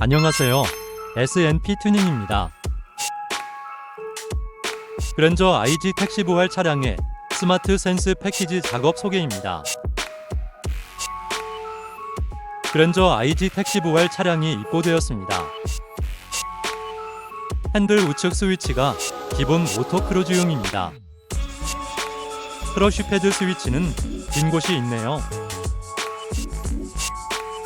안녕하세요. S&P 튜닝입니다. 그랜저 IG 택시 부활 차량의 스마트 센스 패키지 작업 소개입니다. 그랜저 IG 택시 부활 차량이 입고되었습니다. 핸들 우측 스위치가 기본 오토 크루즈용입니다. 크러쉬 패드 스위치는 빈 곳이 있네요.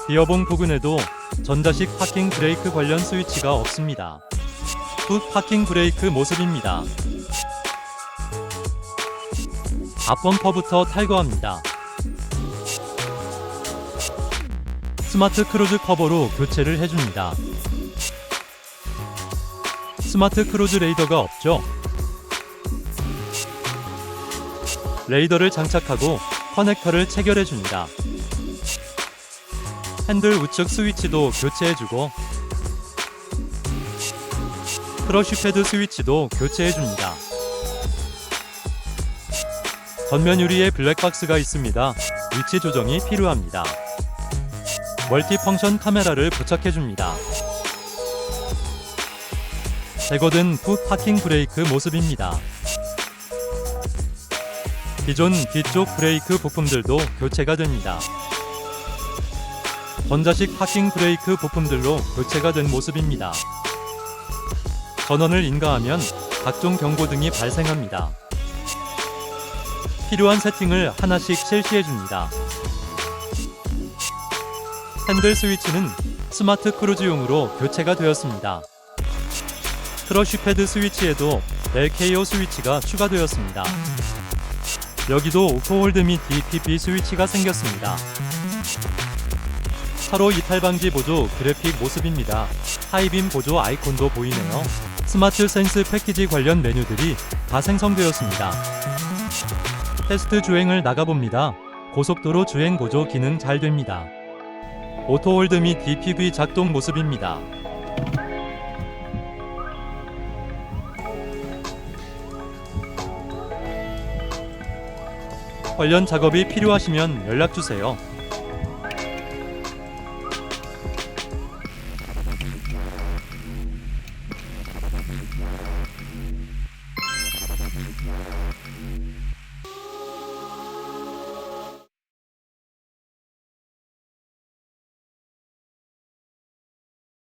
디어봉 부근에도 전자식 파킹 브레이크 관련 스위치가 없습니다. 후 파킹 브레이크 모습입니다. 앞 범퍼부터 탈거합니다. 스마트 크루즈 커버로 교체를 해줍니다. 스마트 크루즈 레이더가 없죠? 레이더를 장착하고 커넥터를 체결해 줍니다. 핸들 우측 스위치도 교체해주고 크러쉬 패드 스위치도 교체해줍니다. 전면 유리에 블랙박스가 있습니다. 위치 조정이 필요합니다. 멀티펑션 카메라를 부착해줍니다. 제거된 풋 파킹 브레이크 모습입니다. 기존 뒤쪽 브레이크 부품들도 교체가 됩니다. 전자식 파킹 브레이크 부품들로 교체가 된 모습입니다. 전원을 인가하면 각종 경고등이 발생합니다. 필요한 세팅을 하나씩 실시해 줍니다. 핸들 스위치는 스마트 크루즈용으로 교체가 되었습니다. 크러쉬 패드 스위치에도 LKO 스위치가 추가되었습니다. 여기도 오토홀드 및 DPP 스위치가 생겼습니다. 차로 이탈 방지 보조 그래픽 모습입니다. 하이빔 보조 아이콘도 보이네요. 스마트 센스 패키지 관련 메뉴들이 다 생성되었습니다. 테스트 주행을 나가봅니다. 고속도로 주행 보조 기능 잘 됩니다. 오토홀드 및 DPV 작동 모습입니다. 관련 작업이 필요하시면 연락 주세요.